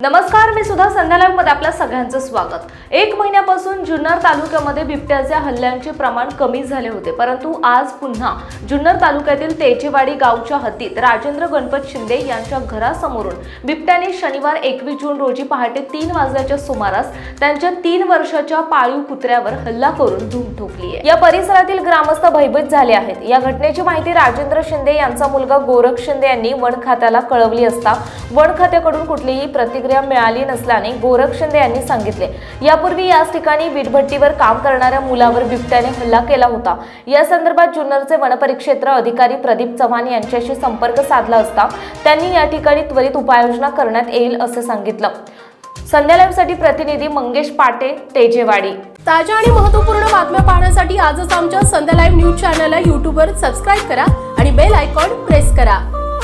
नमस्कार मी सुद्धा संध्या मध्ये आपल्या सगळ्यांचं स्वागत. एक महिन्यापासून जुन्नर तालुक्यामध्ये बिबट्याच्या हल्ल्यांचे प्रमाण कमी झाले होते परंतु आज पुन्हा जुन्नर तालुक्यातील तेजेवाडी गावच्या हद्दीत राजेंद्र गणपत शिंदे यांच्या घरासमोरून बिबट्याने शनिवार एकवीस जून रोजी पहाटे तीन वाजल्याच्या सुमारास त्यांच्या तीन वर्षाच्या पाळीव कुत्र्यावर हल्ला करून धूम ठोकली आहे या परिसरातील ग्रामस्थ भयभीत झाले आहेत. या घटनेची माहिती राजेंद्र शिंदे यांचा मुलगा गोरख शिंदे यांनी वन खात्याला कळवली असता वन खात्याकडून कुठलीही प्रतिक्रिया मिळाली नसल्याने गोरख शिंदे यांनी सांगितले. यापूर्वी याच ठिकाणी वीटभट्टीवर काम करणाऱ्या मुलावर बिबट्याने हल्ला केला होता. या संदर्भात जुन्नरचे वनपरिक्षेत्र अधिकारी प्रदीप चव्हाण यांच्याशी संपर्क साधला असता त्यांनी या ठिकाणी त्वरित उपाययोजना करण्यात येईल असं सांगितलं. संध्या लाईव्हसाठी प्रतिनिधी मंगेश पाटे तेजेवाडी. ताज्या आणि महत्त्वपूर्ण बातम्या पाहण्यासाठी आजच आमच्या संध्या लाईव्ह न्यूज चॅनलला यूट्यूबवर सबस्क्राईब करा आणि बेल आयकॉन प्रेस करा.